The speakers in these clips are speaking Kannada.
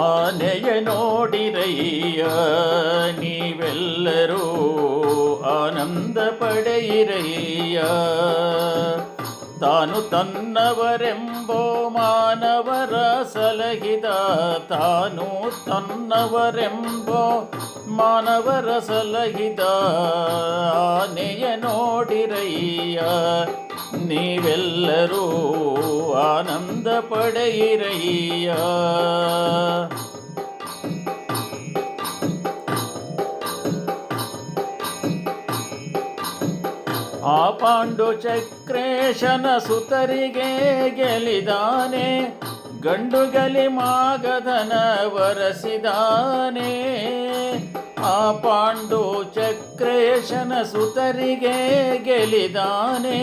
ಆನೆಯ ನೋಡಿರಯ್ಯ ನೀವೆಲ್ಲರೂ ಆನಂದ ಪಡೆಯಿರಯ್ಯ ತಾನು ತನ್ನವರೆಂಬೋ ಮಾನವರ ಸಲಹಿದ ತಾನು ತನ್ನವರೆಂಬೋ ಮಾನವರ ಸಲಹಿದ ಆನೆಯ ನೋಡಿರಯ್ಯ ನೀವೆಲ್ಲರೂ ಆನಂದ ಪಡೆಯಿರಯ್ಯ. ಆ ಪಾಂಡು ಚಕ್ರೇಶನ ಸುತರಿಗೆ ಗೆಲಿದಾನೆ, ಗಂಡುಗಲಿ ಮಾಗಧನ ವರಸಿದಾನೆ. ಆ ಪಾಂಡು ಚಕ್ರೇಶನ ಸುತರಿಗೆ ಗೆಲಿದಾನೆ,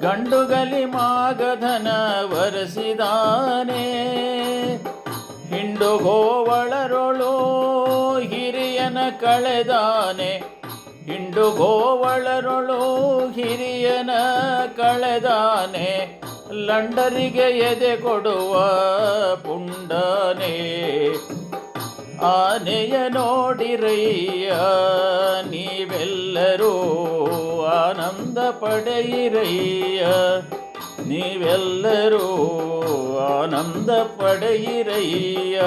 ಗಂಡುಗಲಿ ಮಾಗಧನ ವರಸಿದಾನೆ. ಹಿಂಡು ಗೋವಳರೊಳು ಹಿರಿಯನ ಕಳೆದಾನೆ ಹಿಂಡು ಗೋವಳರೊಳು ಹಿರಿಯನ ಕಳೆದಾನೆ, ಲಂಡರಿಗೆ ಎದೆ ಕೊಡುವ ಪುಂಡನೆ. ಆನೆಯ ನೋಡಿರಯ್ಯ, ನೀವೆಲ್ಲರೂ ಆನಂದ ಪಡೆಯಿರಯ್ಯ. ನೀವೆಲ್ಲರೂ ಆನಂದ ಪಡೆಯಿರಯ್ಯ.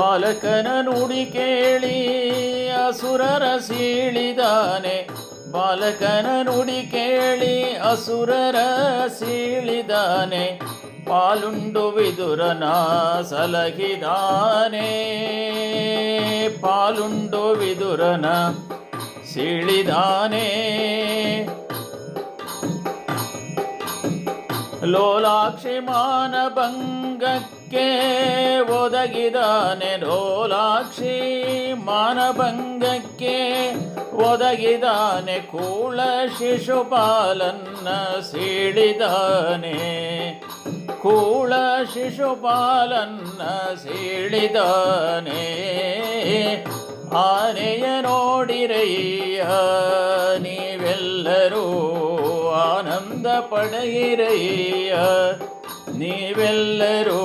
ಬಾಲಕನ ನುಡಿ ಕೇಳಿ, ಅಸುರರ ಸೀಳಿದಾನೆ. ಬಾಲಕನ ನುಡಿ ಕೇಳಿ, ಅಸುರರ ಸೀಳಿದಾನೆ. ಪಾಲುಂಡು ವಿದುರನ ಸಲಹಿದಾನೆ. ಪಾಲುಂಡು ವಿದುರನ ಸೀಳಿದಾನೆ. ಲೋಲಾಕ್ಷಿ ಮಾನಭಂಗಕ್ಕೆ ಒದಗಿದಾನೆ ಢೋಲಾಕ್ಷಿ ಮಾನಭಂಗಕ್ಕೆ ಒದಗಿದಾನೆ ಕೂಳ ಶಿಶುಪಾಲನ್ನ ಸೀಳಿದಾನೆ. ಕೂಳ ಶಿಶುಪಾಲನ್ನ ಸೀಳಿದಾನೆ. ಆನೆಯ ನೋಡಿರಯ್ಯ, ನೀವೆಲ್ಲರೂ ಆನಂದ ಪಡೆಯಿರಯ್ಯ. ನೀವೆಲ್ಲರೂ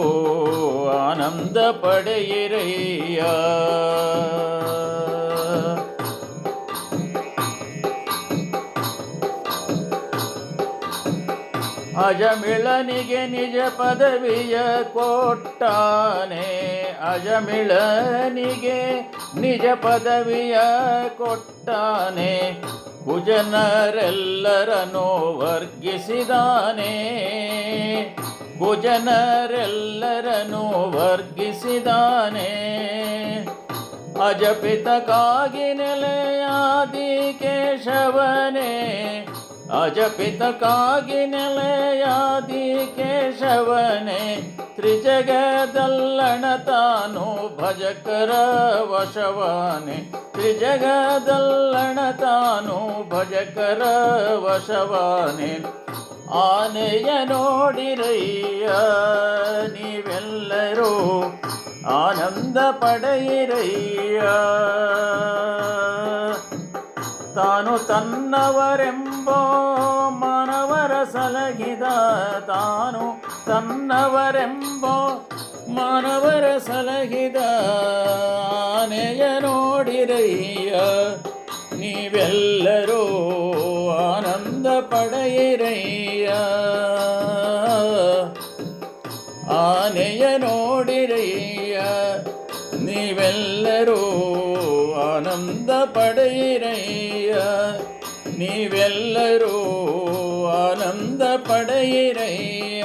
ಆನಂದ ಪಡೆಯಿರಯ್ಯ. ಅಜಮಿಳನಿಗೆ ನಿಜ ಪದವಿಯ ಕೊಟ್ಟಾನೆ. ಅಜಮಿಳನಿಗೆ ನಿಜ ಪದವಿಯ ಕೊಟ್ಟಾನೆ. ಕುಜನರೆಲ್ಲರನ್ನು ವರ್ಗಿಸಿದಾನೆ. ಕುಜನರೆಲ್ಲರನ್ನು ವರ್ಗಿಸಿದಾನೆ. ಅಜಪಿತಕ್ಕಾಗಿ ನೆಲೆಯಾದಿ ಕೇಶವನೇ. ಅಜಪಿತಕ್ಕಾಗಿ ನೆಲೆಯಾದಿ ಕೇಶವನೇ. ತ್ರಿಜಗದಲ್ಲಣ ತಾನು ಭಜಕರ ವಶವಾನೆ. ತ್ರಿಜಗದಲ್ಲಣ ತಾನು ಭಜಕರ ವಶವಾನೆ. ಆನೆಯ ನೋಡಿರಯ್ಯ, ನೀವೆಲ್ಲರೂ ಆನಂದ ಪಡೆಯಿರಯ್ಯ. ತಾನು ತನ್ನವರೆಂಬೋ ಮಾನವರ ಸಲಗಿದ, ತಾನು ತನ್ನವರೆಂಬೋ ಮಾನವರ ಸಲಗಿದ ಆನೆಯ ನೋಡಿರಯ್ಯ ನೀವೆಲ್ಲರೂ ಆನಂದ ಪಡೆಯಿರಯ್ಯ ಆನೆಯ ನೋಡಿರಯ್ಯ ನೀವೆಲ್ಲರೂ ಆನಂದ ಪಡೆಯಿರಯ್ಯ ನೀವೆಲ್ಲರೂ ಆನಂದ ಪಡೆಯಿರಯ್ಯ